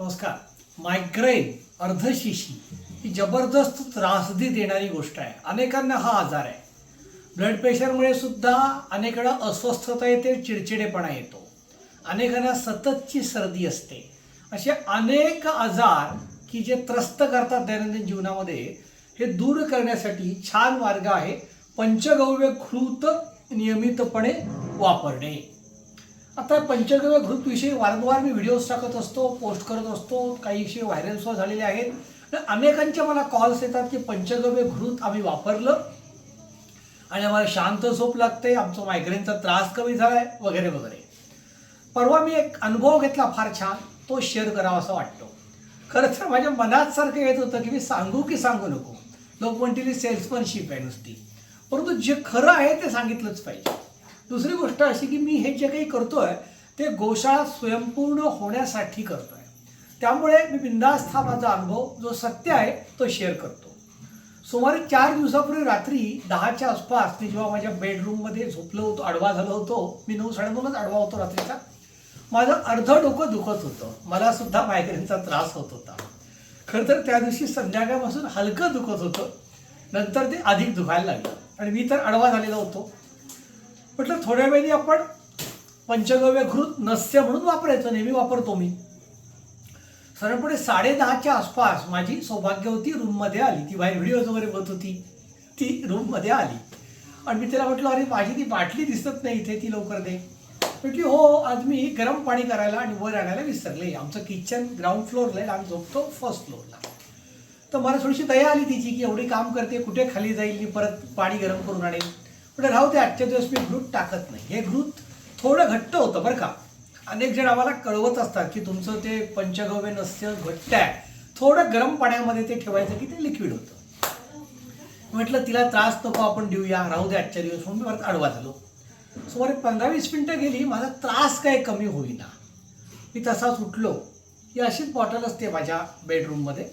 नमस्कार. मायग्रेन अर्धशिशी ही जबरदस्त त्रासदी देणारी गोष्ट आहे. अनेकांना हा आजार आहे. ब्लड प्रेशरमुळे सुद्धा अनेक वेळा अस्वस्थता येते चिडचिडेपणा येतो. अनेकांना सततची सर्दी असते. असे अनेक आजार की जे त्रस्त करतात दैनंदिन जीवनामध्ये हे दूर करण्यासाठी छान मार्ग आहे पंचगव्य घृत नियमितपणे वापरणे. आता पंचगव्य घृतविषयी वारंवार मी व्हिडिओज टाकत असतो पोस्ट करत असतो काही विषय व्हायरल सुद्धा झालेले आहेत. अनेकांच्या मला कॉल्स येतात की पंचगव्य घृत आम्ही वापरलं आणि आम्हाला शांत झोप लागते आमचा मायग्रेनचा त्रास कमी झाला आहे वगैरे वगैरे. परवा मी एक अनुभव घेतला फार छान तो शेअर करावा असं वाटतो. खरं तर माझ्या मनात सारखं येत होतं की मी सांगू की सांगू नको. लोक म्हणतील सेल्समनशिप आहे नुसती. परंतु जे खरं आहे ते सांगितलंच पाहिजे. दुसरी गोष्ट अशी की मी हे जे काही करतोय ते गोशाळा स्वयंपूर्ण होण्यासाठी करतोय. त्यामुळे मी बिंदास्त हा माझा अनुभव जो सत्य आहे तो शेअर करतो. सुमारे चार दिवसापूर्वी रात्री दहाच्या आसपास मी जेव्हा माझ्या बेडरूममध्ये झोपलो होतो आडवा झालो होतो मी नऊ साडेनऊलाच आडवा होतो रात्रीचा माझं अर्धं डोकं दुखत होतं. मला सुद्धा मायग्रेनचा त्रास होत होता. खरं तर त्या दिवशी संध्याकाळपासून हलकं दुखत होतं. नंतर ते अधिक दुखायला लागलं. आणि मी तर आडवा झालेला होतो. म्हटलं थोड्या वेळी आपण पंचगव्य घृत नस्य म्हणून वापरायचं नेहमी वापरतो मी. साधारणपणे साडे दहाच्या आसपास माझी सौभाग्य होती रूममध्ये आली. ती बाहेर व्हिडिओज वगैरे बघत होती. ती रूममध्ये आली. आणि मी तिला म्हटलं अरे माझी ती बाटली दिसत नाही इथे ती लवकर दे. म्हटली हो आज मी गरम पाणी करायला आणि वर आणायला विसरले. आमचं किचन ग्राउंड फ्लोअरला आहे आम्ही झोपतो फर्स्ट फ्लोअरला तर मला थोडीशी दया आली तिची की एवढी काम करते कुठे खाली जाईल मी परत पाणी गरम करून आणेल पण राहू दे आजच्या दिवस मी घृत टाकत नाही. हे घृत थोडं घट्ट होतं बरं का. अनेक जण आम्हाला कळवत असतात की तुमचं ते पंचगव्य नस्य घट्ट आहे. थोडं गरम पाण्यामध्ये ते ठेवायचं की ते लिक्विड होतं. म्हटलं तिला त्रास नको आपण देऊया. राहू दे आजच्या दिवस. म्हणून मी परत आडवा झालो. सुमारे पंधरा वीस मिनटं गेली माझा त्रास काय कमी होईना. मी तसाच उठलो. ही अशीच बॉटल असते माझ्या बेडरूममध्ये.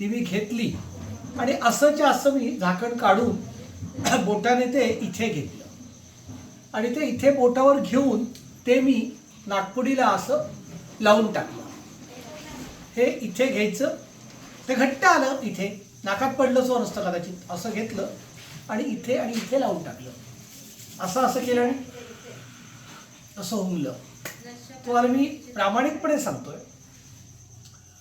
ती मी घेतली. आणि असंच्या असं मी झाकण काढून बोटाने ते इथे घेतलं. आणि ते इथे बोटावर घेऊन ते मी नागपुडीला असं लावून टाकलं. हे इथे घ्यायचं. ते घट्ट आलं इथे. नाकात पडलं सो नसतं कदाचित. असं घेतलं आणि इथे आणि इथे लावून टाकलं. असं असं केलं आणि असं हुंगलं तुम्हाला मी प्रामाणिकपणे सांगतोय.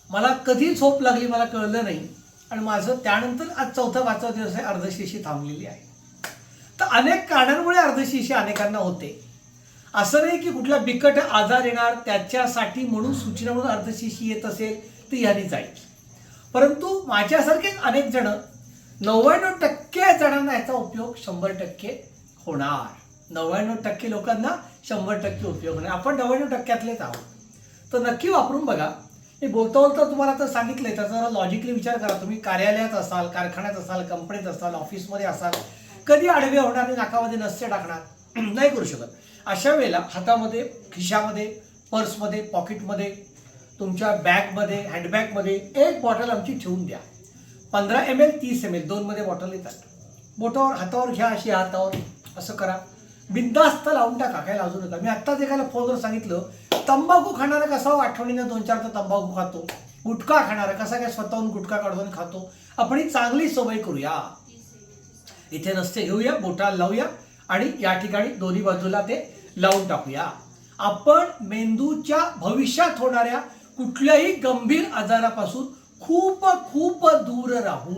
मला कधी झोप लागली मला कळलं नाही. आणि माझं त्यानंतर आज चौथा पाचवा दिवस आहे अर्धशीशी थांबलेली आहे. तर अनेक कारणांमुळे अर्धशीशी अनेकांना होते. असं नाही की कुठला बिकट आजार येणार त्याच्यासाठी म्हणून सूचना म्हणून अर्धशीशी येत असेल तर ह्यानी जाईल. परंतु माझ्यासारखेच अनेक जण नव्याण्णव टक्के जणांना याचा उपयोग शंभर टक्के होणार. नव्याण्णव टक्के लोकांना शंभर टक्के उपयोग होणार. आपण नव्याण्णव टक्क्यातलेच आहोत. तर नक्की वापरून बघा. मी बोलता बोलता तुम्हाला तर सांगितलंय त्याचा लॉजिकली विचार करा. तुम्ही कार्यालयात असाल कारखान्यात असाल कंपनीत असाल ऑफिसमध्ये असाल कधी आडवे होणार आणि नाकामध्ये नसते टाकणार नाही करू शकत. अशा वेळेला हातामध्ये खिशामध्ये पर्समध्ये पॉकेटमध्ये तुमच्या बॅगमध्ये हँडबॅगमध्ये एक बॉटल आमची ठेवून द्या. पंधरा एम एल तीस एम एल दोनमध्ये बॉटल येतात. बोटावर हातावर घ्या अशी हातावर असं करा. बिंदास्त लावून टाका काय लाजू नका. मी आत्ताच एकाला फोनवर सांगितलं तंबाखू खाणारा कसा हो आठवणीनं दोन चार तर तंबाखू खातो? गुटखा खाणारा कसा काय स्वतःहून गुटखा काढून खातो? आपण ही चांगली सवय करूया. इथे नसते घेऊया बोटाला लावूया आणि या ठिकाणी दोन्ही बाजूला ते लावून टाकूया. आपण मेंदूच्या भविष्यात होणाऱ्या कुठल्याही गंभीर आजारापासून खूप खूप दूर राहू.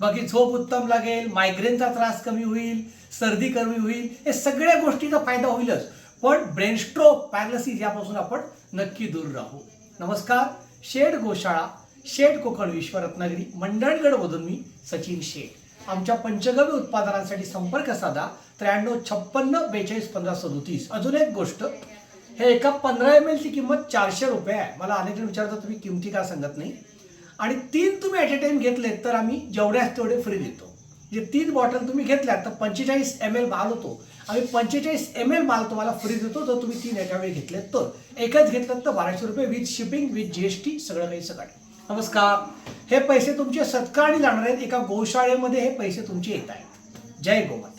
बाकी झोप उत्तम लागेल मायग्रेनचा त्रास कमी होईल सर्दी कमी होईल हे सगळ्या गोष्टीचा फायदा होईलच. पण ब्रेन स्ट्रोक पॅरालिसिस यापासून आपण नक्की दूर राहू. नमस्कार शेड गोशाळा शेड कोकण विश्व रत्नागिरी मंडणगडमधून मी सचिन शेठ. आमच्या पंचगव्य उत्पादनांसाठी संपर्क साधा त्र्याण्णव छप्पन्न बेचाळीस पंधरा सदोतीस. अजून एक गोष्ट हे एका पंधरा एम एलची किंमत चारशे रुपये आहे. मला अनेक जण विचारतात तुम्ही किमती का सांगत नाही? आणि तीन तुम्ही ॲट ए टाइम घेतलेत तर आम्ही जेवढ्याच तेवढे फ्री देतो. जे तीन बॉटल तुम्ही घेतल्यात तर पंचेचाळीस एम एल माल होतो. आम्ही पंचेचाळीस एम एल माल तुम्हाला फ्री देतो जर तुम्ही तीन एका वेळी घेतलेत तर. एकच घेतलं तर बाराशे रुपये with shipping with G S T सगळं काही सगळं. नमस्कार. हे पैसे तुमचे सत्कारणी जाणार आहेत. एका गोशाळेमध्ये हे पैसे तुमचे येत आहेत. जय गोमाता.